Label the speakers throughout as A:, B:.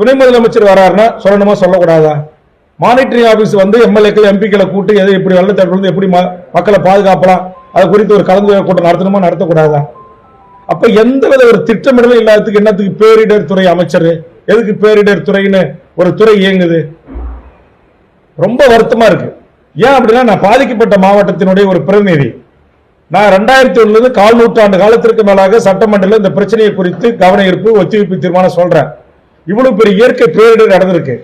A: துணை முதலமைச்சர் வராருன்னா சொல்லணுமா சொல்லக்கூடாதா? மானிட்டரிங் ஆபீஸ் வந்து எம்எல்ஏக்கள் எம்பிக்களை கூட்டி எதை எப்படி வெள்ளத்தடுப்பு எப்படி மக்களை பாதுகாப்பலாம் அது குறித்து ஒரு கலந்து கூட்டம் நடத்தணுமா நடத்தக்கூடாதா? அப்ப எந்த வித ஒரு திட்டமிடலும் இல்லாததுக்கு என்னத்துக்கு பேரிடர் துறை அமைச்சர்? எதுக்கு பேரிடர் துறைன்னு ஒரு துறை இயங்குது? ரொம்ப வருத்தமா இருக்கு. ஏன் அப்படின்னா நான் பாதிக்கப்பட்ட மாவட்டத்தினுடைய ஒரு பிரதிநிதி. நான் ரெண்டாயிரத்தி ஒண்ணுல கால் நூற்றாண்டு காலத்திற்கு மேலாக சட்டமன்றத்தில் இந்த பிரச்சனையை குறித்து கவன ஈர்ப்பு ஒத்திவைப்பு தீர்மானம் சொல்றேன். இவ்வளவு பெரிய இயற்கை பேரிடர் நடந்திருக்கு.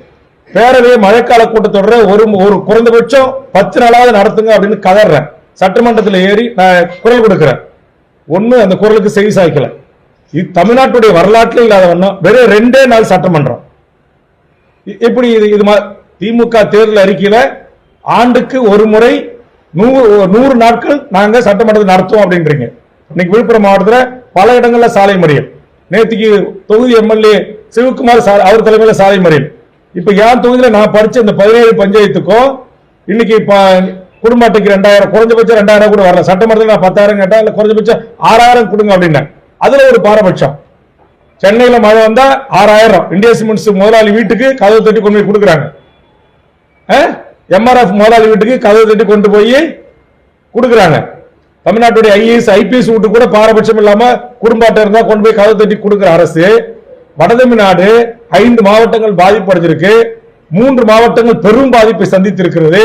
A: பேரவையை மழைக்கால கூட்டத்தொடர ஒரு ஒரு குறைந்தபட்சம் பத்து நாளாவது நடத்துங்க அப்படின்னு கதறேன். சட்டமன்றத்தில் ஏறி நான் குரல் கொடுக்குறேன். ஒண்ணு அந்த குரலுக்கு செவி சாய்க்கல. இது தமிழ்நாட்டுடைய வரலாற்றில் இல்லாத ஒன்றும் வெறும் ரெண்டே நாள் சட்டமன்றம். எப்படி இப்படி இது இது திமுக தேர்தல் அறிக்கையில் ஆண்டுக்கு ஒரு முறை நூறு நூறு நாட்கள் நாங்கள் சட்டமன்றத்தை நடத்துவோம் அப்படின்றீங்க. இன்னைக்கு விழுப்புரம் மாவட்டத்துல பல இடங்களில் சாலை மறியல். நேற்றுக்கு தொகுதி எம்எல்ஏ சிவகுமார் சார் அவர் தலைமையில் சாலை மறியல். இப்போ என் தொகுதியில் நான் படித்த இந்த பதினேழு பஞ்சாயத்துக்கும் இன்னைக்கு இப்போ குடும்பத்துக்கு ரெண்டாயிரம் குறைஞ்சபட்சம் ரெண்டாயிரம் கூட வரல. சட்டமன்றத்தில் நான் பத்தாயிரம் கேட்டேன் இல்லை குறைஞ்சபட்சம் ஆறாயிரம் கொடுங்க அப்படின்னேன். அதில் ஒரு பாரபட்சம். சென்னையில் மழை வந்தால் ஆறாயிரம். இந்தியா சிமெண்ட்ஸ் முதலாளி வீட்டுக்கு கதவு தட்டி கொண்டு போய் கொடுக்குறாங்க. எம்ஆர்எஃப் முதலாளி வீட்டுக்கு கதவு தட்டி கொண்டு போய் கொடுக்குறாங்க. தமிழ்நாட்டுடைய ஐஏஎஸ் ஐபிஎஸ் வீட்டு கூட பாரபட்சம் இல்லாமல் குடும்பாட்டம் இருந்தால் கொண்டு போய் கதவு தட்டி கொடுக்குற அரசு வடதமிழ்நாடு ஐந்து மாவட்டங்கள் பாதிப்படைஞ்சிருக்கு. மூன்று மாவட்டங்கள் பெரும் பாதிப்பை சந்தித்திருக்கிறது.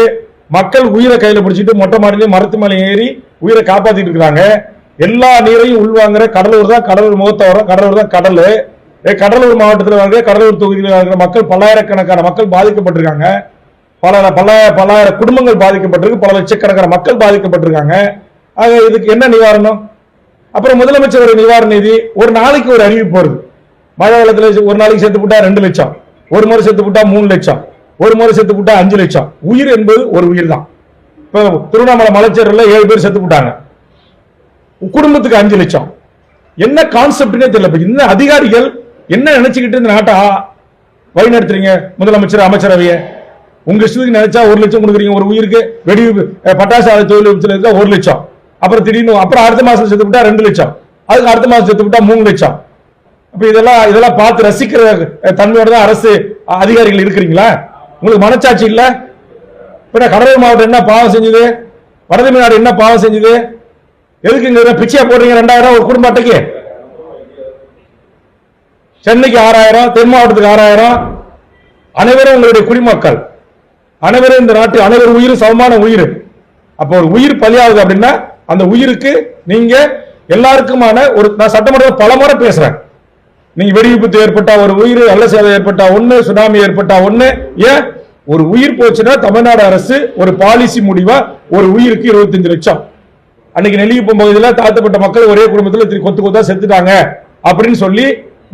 A: மக்கள் உயிரை கையில் பிடிச்சிட்டு மொட்டை மாடியிலும் மரத்து மேலே ஏறி உயிரை காப்பாற்றிட்டு இருக்கிறாங்க. எல்லா நீரையும் உள்வாங்குற கடலூர் தான் கடலூர் முகத்தை வரும் கடலூர் தான் கடல். ஏ, கடலூர் மாவட்டத்தில் வாழ்கிற கடலூர் தொகுதியில் வாங்குற மக்கள் பல்லாயிரக்கணக்கான மக்கள் பாதிக்கப்பட்டிருக்காங்க. பல பல பல்லாயிரம் குடும்பங்கள் பாதிக்கப்பட்டிருக்கு பல லட்சக்கணக்கான மக்கள் பாதிக்கப்பட்டிருக்காங்க. ஆக இதுக்கு என்ன நிவாரணம்? அப்புறம் முதலமைச்சர் ஒரு நிவாரண நிதி ஒரு நாளைக்கு ஒரு அறிவிப்பு வருது. மழை வெள்ளத்தில் ஒரு நாளைக்கு செத்து போட்டா ரெண்டு லட்சம். ஒரு முறை செத்து போட்டா மூணு லட்சம். ஒரு முறை செத்து போட்டா அஞ்சு லட்சம். உயிர் என்பது ஒரு உயிர் தான் இப்போ திருவண்ணாமலை மலைச்சேரில் ஏழு பேர் செத்து போட்டாங்க. குடும்பத்துக்கு அஞ்சு லட்சம். என்ன கான்செப்ட்னே தெரியல. இந்த அதிகாரிகள் என்ன நினைச்சுக்கிட்டு இந்த நாட்டை வழிநடத்துறீங்க வழி நடத்துறீங்க? முதலமைச்சர் அமைச்சரவையை. உங்க இஷ்டத்துக்கு நினைச்சா ஒரு லட்சம் கொடுக்குறீங்க. ஒரு உயிருக்கு வெடி பட்டாசு தொழில் ஒரு லட்சம். அப்புறம் திடீர்னு அப்புறம் அடுத்த மாசம் செத்து விட்டா ரெண்டு லட்சம். அதுக்கு அடுத்த மாசம் செத்து விட்டா மூணு லட்சம். இப்ப இதெல்லாம் இதெல்லாம் பார்த்து ரசிக்கிற தன்மையோட தான் அரசு அதிகாரிகள் இருக்கிறீங்களா? உங்களுக்கு மனச்சாட்சி இல்ல? இப்ப கடலூர் மாவட்டம் என்ன பாவம் செஞ்சது? வடதமிழ்நாடு என்ன பாவம் செஞ்சது? எதுக்கு இங்க பிச்சையா போடுறீங்க ரெண்டாயிரம் ஒரு குடும்ப அட்டைக்கு? சென்னைக்கு ஆறாயிரம் தென் மாவட்டத்துக்கு ஆறாயிரம். அனைவரும் உங்களுடைய குடிமக்கள். அனைவரும் இந்த நாட்டு அனைவரும் உயிரும் சமமான உயிர். அப்போ ஒரு உயிர் பலியாகுது அப்படின்னா அந்த உயிருக்கு நீங்க எல்லாருக்குமான ஒரு நான் சட்டமன்றத்தில் பல முறை பேசுறேன். நீங்க வெடி விபத்து ஏற்பட்டா ஒரு உயிர் அல்ல சேதம் ஏற்பட்டா ஒண்ணு சுனாமி ஏற்பட்டா ஒண்ணு. ஏன்? ஒரு உயிர் போச்சுன்னா தமிழ்நாடு அரசு ஒரு பாலிசி முடிவா ஒரு உயிருக்கு 25 லட்சம். அன்னைக்கு நெல்லிக்குப்பம் பகுதியில் தாழ்த்தப்பட்ட மக்கள் ஒரே குடும்பத்தில் திரு கொத்து கொத்தா செத்துட்டாங்க. அப்படின்னு சொல்லி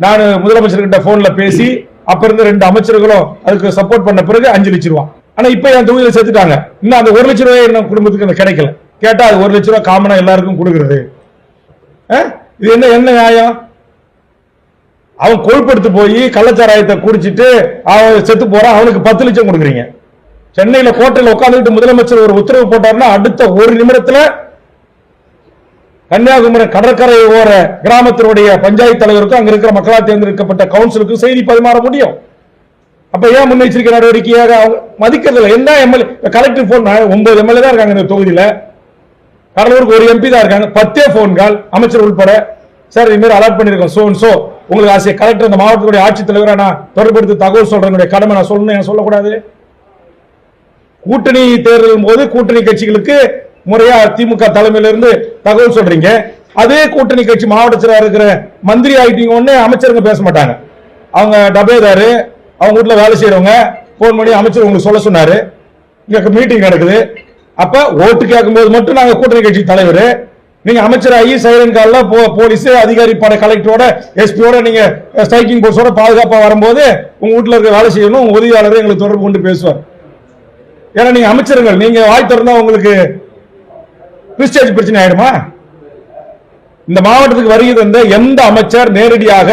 A: நான் முதலமைச்சர்கிட்ட போன்ல பேசி அப்ப இருந்த ரெண்டு அமைச்சர்களும் அதுக்கு சப்போர்ட் பண்ண பிறகு அஞ்சு லட்சம் ரூபா. ஆனா இப்ப என் தொகுதியில் செத்துட்டாங்க. இன்னும் அந்த ஒரு லட்சம் ரூபாய் என்ன குடும்பத்துக்கு அந்த கிடைக்கல. கேட்டா அது ஒரு லட்சம் ரூபாய் காமனா எல்லாருக்கும் கொடுக்கறது. இது என்ன என்ன நியாயம்? அவன் கொழுப்படுத்து போய் கள்ளச்சாராயத்தை குடிச்சிட்டு அவன் செத்து போறான். அவனுக்கு பத்து லட்சம் கொடுக்குறீங்க. சென்னையில கோட்டையில் உட்காந்துட்டு முதலமைச்சர் ஒரு உத்தரவு போட்டாருன்னா அடுத்த ஒரு நிமிடத்துல கன்னியாகுமரி கடற்கரை ஓர கிராமத்தினுடைய பஞ்சாயத்து தலைவருக்கும் அங்க இருக்கிற மக்களால் தேர்ந்தெடுக்கப்பட்ட கவுன்சிலுக்கும் செய்தி பரிமாற முடியும். அப்ப ஏன் முன்னெச்சரிக்கை நடவடிக்கையாக அவங்க என்ன எம்எல்ஏ கலெக்டர் போன் ஒன்பது எம்எல்ஏ தான் இருக்காங்க இந்த தொகுதியில. கடலூருக்கு ஒரு எம்பி தான் இருக்காங்க. பத்தே போன் கால் அமைச்சர் உள்பட சார் இது மாதிரி அலர்ட் பண்ணிருக்கோம் சோ சோ உங்களுக்கு ஆசிய கலெக்டர் அந்த மாவட்டத்துடைய ஆட்சித்தலைவரை நான் தொடர்படுத்தி தகவல் சொல்றேன். கடமை நான் சொல்லணும் சொல்லக்கூடாது? கூட்டணி தேர்தல் போது கூட்டணி கட்சிகளுக்கு முறையா திமுக தலைமையிலிருந்து தகவல் சொல்றீங்க. அதே கூட்டணி கட்சி மாவட்டத்தில் இருக்கிற மந்திரி ஆயிட்டீங்க ஒன்னே அமைச்சருங்க பேச மாட்டாங்க. அவங்க டபேதாரு அவங்க வீட்டில் வேலை செய்யறவங்க போன் பண்ணி அமைச்சர் உங்களுக்கு சொல்ல சொன்னாரு. இங்க மீட்டிங் நடக்குது. அப்ப ஓட்டு கேட்கும் போது மட்டும் நாங்க கூட்டணி கட்சி தலைவர். நீங்க அமைச்சராகி சைரன் கால்ல போ- போலீஸ் அதிகாரி பட கலெக்டரோட எஸ்பியோட நீங்க ஸ்ட்ரைக்கிங் போர்ஸோட பாதுகாப்பா வரும்போது உங்க வீட்டுல இருக்க வேலை செய்யணும் உங்க உதவியாளர் எங்களுக்கு தொடர்பு கொண்டு பேசுவார். ஏன்னா நீங்க அமைச்சருங்கள் நீங்க வாய் திறந்தா உங்களுக்கு டிஸ்சார்ஜ் பிரச்சனை ஆயிடுமா? இந்த மாவட்டத்துக்கு வருகை தந்த எந்த அமைச்சர் நேரடியாக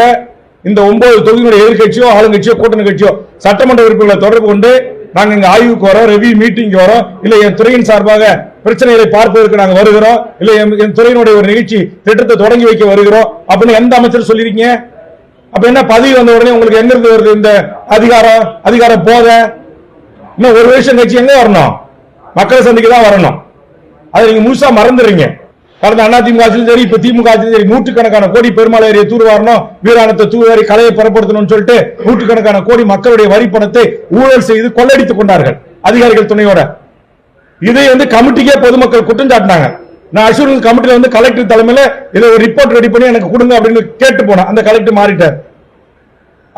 A: இந்த ஒன்பது தொகுதியினுடைய எதிர்க்கட்சியோ ஆளுங்கட்சியோ கூட்டணி கட்சியோ சட்டமன்ற உறுப்பினர்களை தொடர்பு கொண்டு நாங்க இங்க ஆய்வுக்கு வரோம் ரெவியூ மீட்டிங் வரோம் இல்ல என் துறையின் சார்பாக பிரச்சனைகளை பார்ப்பதற்கு நாங்க வருகிறோம். இல்ல என் என் துறையினுடைய ஒரு நிகழ்ச்சி திட்டத்தை தொடங்கி வைக்க வருகிறோம். அப்படின்னு எந்த அமைச்சர் சொல்லிருக்கீங்க? அப்ப என்ன பதவி வந்த உடனே உங்களுக்கு எங்க இருந்து வருது இந்த அதிகாரம்? அதிகாரம் போத? இன்னும் ஒரு வருஷம் கட்சி எங்க வரணும்? மக்களை சந்திக்க தான் வரணும். அதை நீங்க முழுசா மறந்துடுறீங்க. கடந்த அதிமுக ஆட்சியிலும் சரி இப்ப திமுக ஆட்சியிலும் சரி நூற்றுக்கணக்கான கோடி பெருமாள் ஏரியை தூர்வாரணும் வீராணத்தை தூர்வாரி கலையை பரப்படுத்தணும்னு சொல்லிட்டு நூற்றுக்கணக்கான கோடி மக்களுடைய வரி பணத்தை ஊழல் செய்து கொள்ளடித்துக் கொண்டார்கள். அதிகாரிகள் துணையோட. இதை வந்து கமிட்டிக்கே பொதுமக்கள் குற்றம் சாட்டினாங்க. நான் அசூரன்ஸ் கமிட்டியில் வந்து கலெக்டர் தலைமையில இதை ஒரு ரிப்போர்ட் ரெடி பண்ணி எனக்கு கொடுங்க அப்படின்னு கேட்டு போனேன். அந்த கலெக்டர் மாறிட்டார்.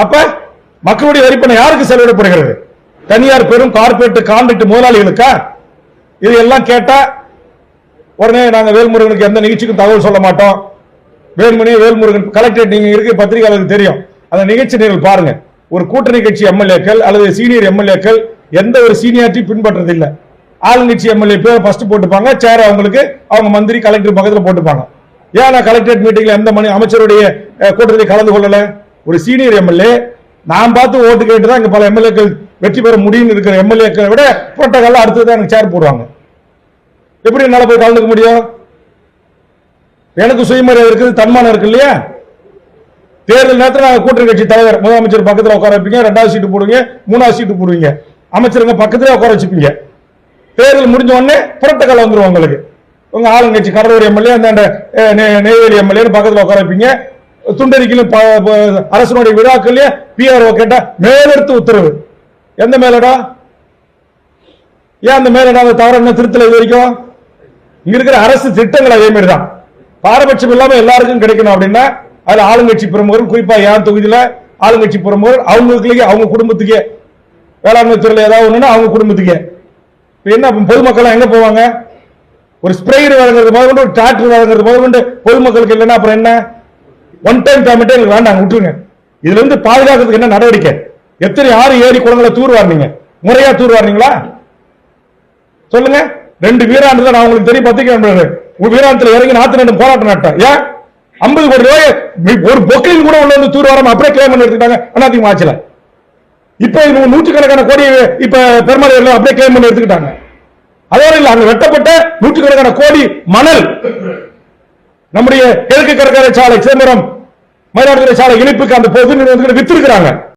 A: அப்ப மக்களுடைய வரிப்பணம் யாருக்கு செலவிடப்படுகிறது? தனியார் பெரும் கார்பரேட் கான்ட்ராக்ட் முதலாளிகளுக்கா? இது எல்லாம் கேட்டா உடனே நாங்கள் வேல்முருகனுக்கு எந்த நிகழ்ச்சிக்கும் தகவல் சொல்ல மாட்டோம். வேல்மணி வேல்முருகன் கலெக்டரேட் நீங்க இருக்க பத்திரிகையாளருக்கு தெரியும். அந்த நிகழ்ச்சி நீங்கள் பாருங்க. ஒரு கூட்டணி கட்சி எம்எல்ஏக்கள் அல்லது சீனியர் எம்எல்ஏக்கள் எந்த ஒரு சீனியாரிட்டி பின்பற்றது ஆளுங்கட்சி எம்எல்ஏ பேர் ஃபர்ஸ்ட் போட்டுப்பாங்க சேர் அவங்களுக்கு அவங்க மந்திரி கலெக்டர் பக்கத்தில் போட்டுப்பாங்க. ஏன் நான் கலெக்டரேட் மீட்டிங்ல எந்த மணி அமைச்சருடைய கூட்டத்தில் கலந்து கொள்ளல? ஒரு சீனியர் எம்எல்ஏ நான் பார்த்து ஓட்டு கேட்டு தான் இங்க பல எம்எல்ஏக்கள் வெற்றி பெற முடியும்னு இருக்கிற எம்எல்ஏக்களை விட புரோட்டோகால் அடுத்தது தான் எனக்கு சேர் போடுவாங்க. எப்படி என்னால் போய் கலந்துக்க முடியும்? எனக்கு சுயமரியாதை இருக்குது தன்மானம் இருக்கு இல்லையா? தேர்தல் நேரத்தில் நாங்கள் கூட்டணி கட்சி தலைவர் முதலமைச்சர் பக்கத்தில் உட்கார வைப்பீங்க ரெண்டாவது சீட்டு போடுவீங்க மூணாவது சீட்டு போடுவீங்க. அமைச்சருங்க பக்கத்திலே உட்கார வச்சுப்பீங்க. தேர்தல் முடிஞ்ச உடனே புரட்டக்கால வந்துடும் உங்களுக்கு. உங்க ஆளுங்கட்சி கடலூர் எம்எல்ஏ அந்த நெ- நெய்வேலி எம்எல்ஏன்னு பக்கத்தில் உட்கார வைப்பீங்க. துண்டறிக்கையிலும் அரசனுடைய விழாக்கள்லயே பிஆர்ஓ கேட்டா மேலெடுத்து உத்தரவு. எந்த மேலடா? ஏன் அந்த மேலிடம் அந்த தவறு என்ன திருத்தல இது வரைக்கும்? இங்க இருக்கிற அரசு திட்டங்கள் அதே மாதிரி தான் பாரபட்சம் இல்லாம எல்லாருக்கும் கிடைக்கணும் அப்படின்னா அதுல ஆளுங்கட்சி பிரமுகர் குறிப்பா என் தொகுதியில ஆளுங்கட்சி பிரமுகர் அவங்களுக்குள்ளேயே அவங்க குடும்பத்துக்கே வேளாண்மை துறையில ஏதாவது ஒண்ணுன்னா அவங்க குடும்பத்துக்கே. என்ன பொதுமக்கள்லாம் பொதுமக்கள் எங்க போவாங்க? ஒரு ஸ்ப்ரேயர் வழங்குறது முதல்கொண்டு ஒரு டிராக்டர் வழங்குறது முதல்கொண்டு பொதுமக்களுக்கு இல்லைன்னா அப்புறம் என்ன? ஒன் டைம் பேமெண்ட் எங்களுக்கு வேண்டாம் விட்டுருங்க. இதுல இருந்து பாதுகாக்கிறதுக்கு என்ன நடவடிக்கை? எத்தனை ஆறு ஏரி குளங்களை தூர்வாரினீங்க முறையா தூர்வாரினீங்களா சொல்லுங்க. ரெண்டு வீராண்டு நான் உங்களுக்கு தெரியும் பத்திரிக்கை நண்பர்களே. இறங்கி நாத்து ரெண்டு போராட்டம் நட்டேன் ஏன்? ஐம்பது கோடி ரூபாய் ஒரு பொக்கையில் கூட உள்ள வந்து தூர்வாரம் அப்படியே கிளைம் பண்ணி எடுத்துட்டாங்க அதிமுக ஆட்சியில இப்ப இவங்க நூற்றுக்கணக்கான கோடி இப்ப பெருமாள் அப்படியே கிளைம் பண்ணி எடுத்துக்கிட்டாங்க. அதோட இல்ல அங்க வெட்டப்பட்ட நூற்றுக்கணக்கான கோடி மணல். நம்முடைய கிழக்கு கடற்கரை சாலை சிதம்பரம் மயிலாடுதுறை சாலை இணைப்புக்கு அந்த பொது நிறுவனத்துக்கு வித்திருக்கிறாங்க.